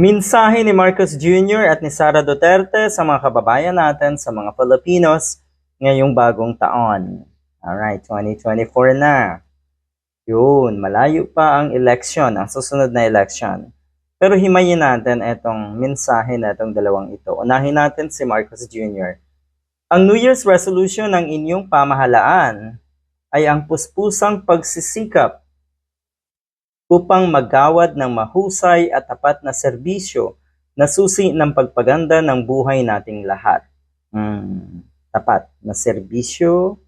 Minsahe ni Marcos Jr. at ni Sara Duterte sa mga kababayan natin sa mga Filipinos ngayong bagong taon. Alright, 2024 na. Yun, malayo pa ang election, ang susunod na election. Pero himayin natin itong mensahe na itong dalawang ito. Unahin natin si Marcos Jr. Ang New Year's resolution ng inyong pamahalaan ay ang puspusang pagsisikap upang magawad ng mahusay at tapat na serbisyo na susi ng pagpaganda ng buhay nating lahat. Hmm, tapat na serbisyo,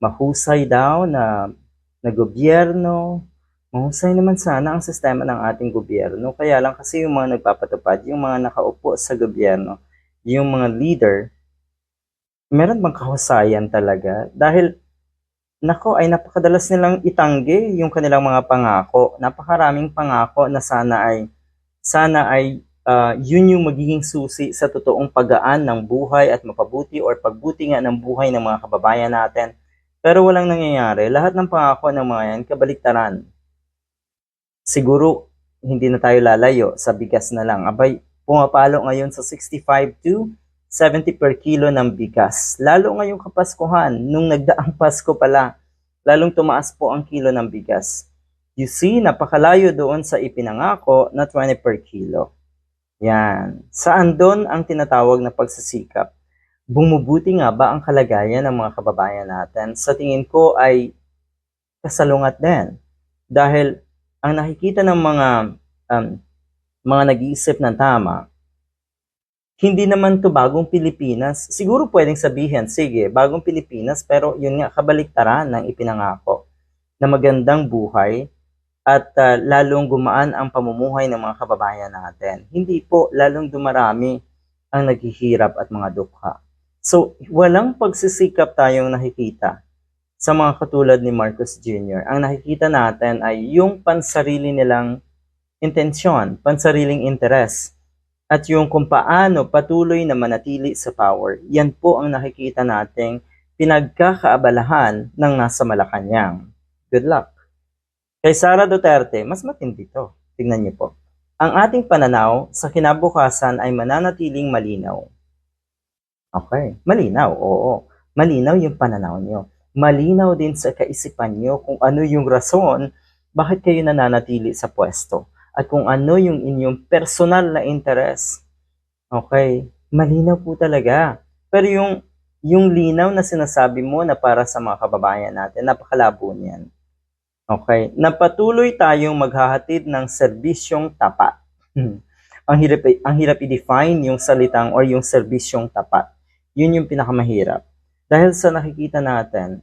mahusay daw na, na gobyerno, mahusay naman sana ang sistema ng ating gobyerno. Kaya lang kasi yung mga nagpapatupad, yung mga nakaupo sa gobyerno, yung mga leader, meron bang kahusayan talaga? Dahil Nako, ay napakadalas nilang itanggi yung kanilang mga pangako. Napakaraming pangako na sana ay sana ay uh, yun yung magiging susi sa totoong pagaan ng buhay at mapabuti or pagbuti nga ng buhay ng mga kababayan natin. Pero walang nangyayari. Lahat ng pangako ng mga yan, kabaliktaran. Siguro, hindi na tayo lalayo sa bigas na lang. Abay, pumapalo ngayon sa 65 to 70 per kilo ng bigas. Lalo ngayong kapaskuhan, nung nagdaang Pasko pala, lalong tumaas po ang kilo ng bigas. You see, napakalayo doon sa ipinangako na 20 per kilo. Yan. Saan doon ang tinatawag na pagsisikap? Bumubuti nga ba ang kalagayan ng mga kababayan natin? Sa tingin ko ay kasalungat din. Dahil ang nakikita ng mga um, mga nag-iisip ng tama, hindi naman to bagong Pilipinas. Siguro pwedeng sabihin, sige, bagong Pilipinas, pero yun nga, kabaliktaran ng ipinangako na magandang buhay at uh, lalong gumaan ang pamumuhay ng mga kababayan natin. Hindi po, lalong dumarami ang naghihirap at mga dukha. So, walang pagsisikap tayong nakikita sa mga katulad ni Marcos Jr. Ang nakikita natin ay yung pansarili nilang intensyon, pansariling interes at yung kung paano patuloy na manatili sa power. Yan po ang nakikita nating pinagkakaabalahan ng nasa Malacanang. Good luck. Kay Sara Duterte, mas matindi to. Tingnan niyo po. Ang ating pananaw sa kinabukasan ay mananatiling malinaw. Okay, malinaw, oo. Malinaw yung pananaw niyo. Malinaw din sa kaisipan niyo kung ano yung rason bakit kayo nananatili sa pwesto at kung ano yung inyong personal na interest. Okay? Malinaw po talaga. Pero yung, yung linaw na sinasabi mo na para sa mga kababayan natin, napakalabo niyan. Okay? Napatuloy tayong maghahatid ng serbisyong tapat. ang hirap ang hirap i-define yung salitang or yung serbisyong tapat. Yun yung pinakamahirap. Dahil sa nakikita natin,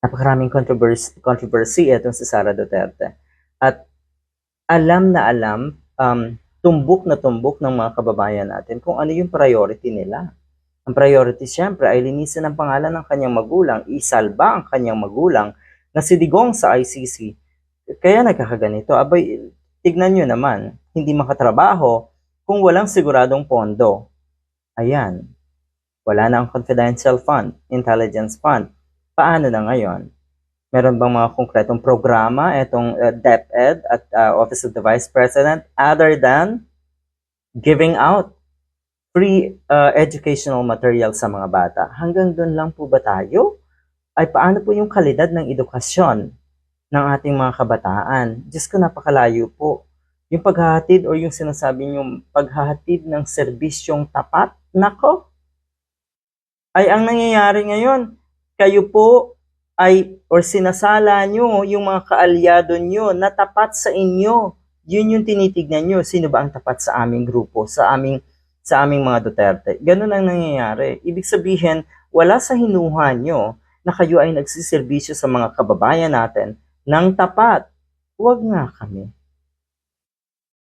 napakaraming controversy, controversy itong si Sara Duterte. At alam na alam, um, tumbok na tumbok ng mga kababayan natin kung ano yung priority nila. Ang priority siyempre ay linisin ang pangalan ng kanyang magulang, isalba ang kanyang magulang na si Digong sa ICC. Kaya nagkakaganito. Abay, tignan nyo naman, hindi makatrabaho kung walang siguradong pondo. Ayan, wala na ang confidential fund, intelligence fund. Paano na ngayon? Meron bang mga konkretong programa itong uh, DepEd at uh, Office of the Vice President other than giving out free uh, educational material sa mga bata? Hanggang doon lang po ba tayo? Ay paano po yung kalidad ng edukasyon ng ating mga kabataan? Diyos ko napakalayo po. Yung paghahatid o yung sinasabi yung paghahatid ng serbisyong tapat, nako, ay ang nangyayari ngayon, kayo po ay or sinasala nyo yung mga kaalyado nyo na tapat sa inyo. Yun yung tinitignan nyo. Sino ba ang tapat sa aming grupo, sa aming sa aming mga Duterte. Ganun ang nangyayari. Ibig sabihin, wala sa hinuha nyo na kayo ay nagsiservisyo sa mga kababayan natin ng tapat. Huwag nga kami.